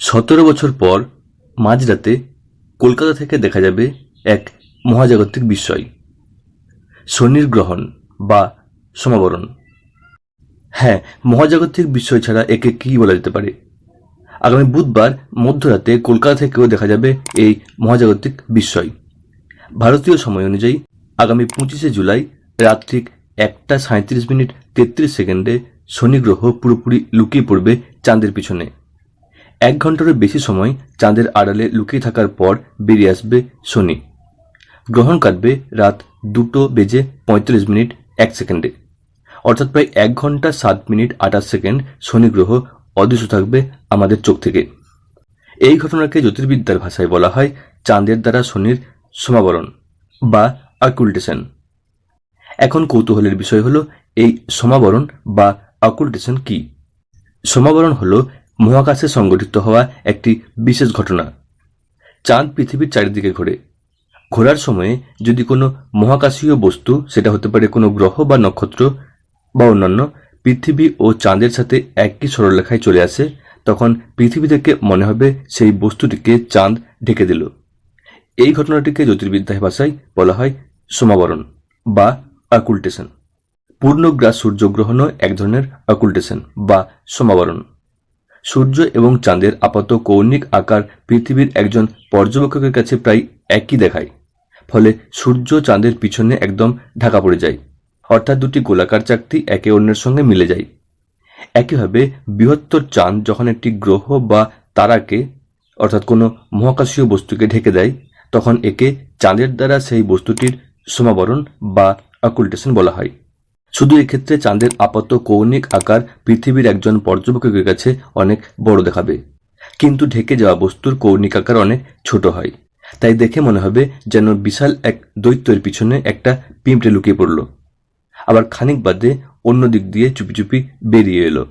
সতেরো বছর পর মাঝরাতে কলকাতা থেকে দেখা যাবে এক মহাজাগতিক বিস্ময় শনির গ্রহণ বা সমাবরণ। হ্যাঁ মহাজাগতিক বিস্ময় ছাড়া একে কী বলা যেতে পারে? আগামী বুধবার মধ্যরাতে কলকাতা থেকেও দেখা যাবে এই মহাজাগতিক বিস্ময়। ভারতীয় সময় অনুযায়ী আগামী পঁচিশে জুলাই রাত্রিক একটা সাঁত্রিশ মিনিট তেত্রিশ সেকেন্ডে শনি গ্রহ পুরোপুরি লুকিয়ে পড়বে চাঁদের পিছনে। এক ঘন্টারও বেশি সময় চাঁদের আড়ালে লুকিয়ে থাকার পর বেরিয়ে আসবে শনি গ্রহণ কাটবে রাত দুটো বেজে পঁয়ত্রিশ মিনিট এক সেকেন্ডে। অর্থাৎ প্রায় এক ঘণ্টা সাত মিনিট আঠাশ সেকেন্ড শনি গ্রহ অদৃশ্য থাকবে আমাদের চোখ থেকে। এই ঘটনাকে জ্যোতির্বিদ্যার ভাষায় বলা হয় চাঁদের দ্বারা শনির সমাবরণ বা আকুলটেশন এখন কৌতূহলের বিষয় হলো, এই সমাবরণ বা অকুলটেশন কি? সমাবরণ হলো মহাকাশে সংঘটিত হওয়া একটি বিশেষ ঘটনা। চাঁদ পৃথিবীর চারিদিকে ঘোরে। ঘোরার সময়ে যদি কোনো মহাকাশীয় বস্তু, সেটা হতে পারে কোনো গ্রহ বা নক্ষত্র বা অন্যান্য, পৃথিবী ও চাঁদের সাথে একই সরলরেখায় চলে আসে, তখন পৃথিবী থেকে মনে হবে সেই বস্তুটিকে চাঁদ ঢেকে দিল। এই ঘটনাটিকে জ্যোতির্বিদ্যার ভাষায় বলা হয় সমাবরণ বা অকুলটেশন। পূর্ণগ্রাস সূর্যগ্রহণও এক ধরনের অকুলটেশন বা সমাবরণ। সূর্য এবং চাঁদের আপাত কৌণিক আকার পৃথিবীর একজন পর্যবেক্ষকের কাছে প্রায় একই দেখায়। ফলে সূর্য চাঁদের পিছনে একদম ঢাকা পড়ে যায়। অর্থাৎ দুটি গোলাকার চাকতি একে অন্যের সঙ্গে মিলে যায়। একইভাবে বৃহত্তর চাঁদ যখন একটি গ্রহ বা তারাকে, অর্থাৎ কোনো মহাকাশীয় বস্তুকে ঢেকে দেয়, তখন একে চাঁদের দ্বারা সেই বস্তুটির সমাবরণ বা অকুলটেশন বলা হয়। শুধু এক্ষেত্রে চাঁদের আপাত কৌণিক আকার পৃথিবীর একজন পর্যবেক্ষকের কাছে অনেক বড় দেখাবে। কিন্তু ঢেকে যাওয়া বস্তুর কৌণিক আকার অনেক ছোট হয়। তাই দেখে মনে হবে যেন বিশাল এক দৈত্যের পিছনে একটা পিঁপড়ে লুকিয়ে পড়ল। আবার খানিক বাদে অন্য দিক দিয়ে চুপি চুপি বেরিয়ে এলো।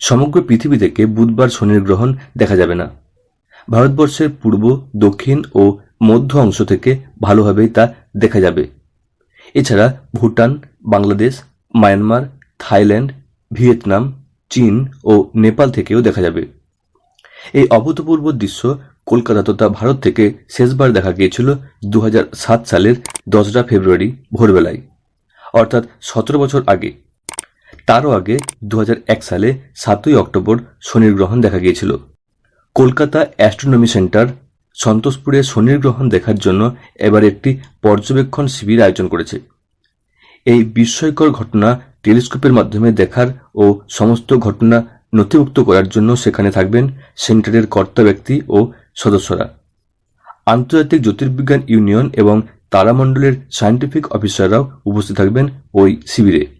সমগ্র পৃথিবী থেকে বুধবার শনির গ্রহণ দেখা যাবে না। ভারতবর্ষের পূর্ব, দক্ষিণ ও মধ্য অংশ থেকে ভালোভাবেই তা দেখা যাবে। এছাড়া Bhutan, Bangladesh Myanmar, Thailand, Vietnam, চীন ও নেপাল থেকেও দেখা যাবে। এই অভূতপূর্ব দৃশ্য কলকাতা তথা ভারত থেকে শেষবার দেখা গিয়েছিল দু হাজার সাত সালের দশরা ফেব্রুয়ারি ভোরবেলায়, অর্থাৎ সতেরো বছর আগে। তারও আগে দু হাজার এক সালে সাতই অক্টোবর শনির গ্রহণ দেখা গিয়েছিল। কলকাতা অ্যাস্ট্রোনমি সেন্টার, সন্তোষপুরে শনির গ্রহণ দেখার জন্য এবার একটি পর্যবেক্ষণ শিবির আয়োজন করেছে। এই বিস্ময়কর ঘটনা টেলিস্কোপের মাধ্যমে দেখার ও সমস্ত ঘটনা নথিভুক্ত করার জন্য সেখানে থাকবেন সেন্টারের কর্তা ব্যক্তি ও সদস্যরা। আন্তর্জাতিক জ্যোতির্বিজ্ঞান ইউনিয়ন এবং তারামণ্ডলের সায়েন্টিফিক অফিসাররাও উপস্থিত থাকবেন ওই শিবিরে।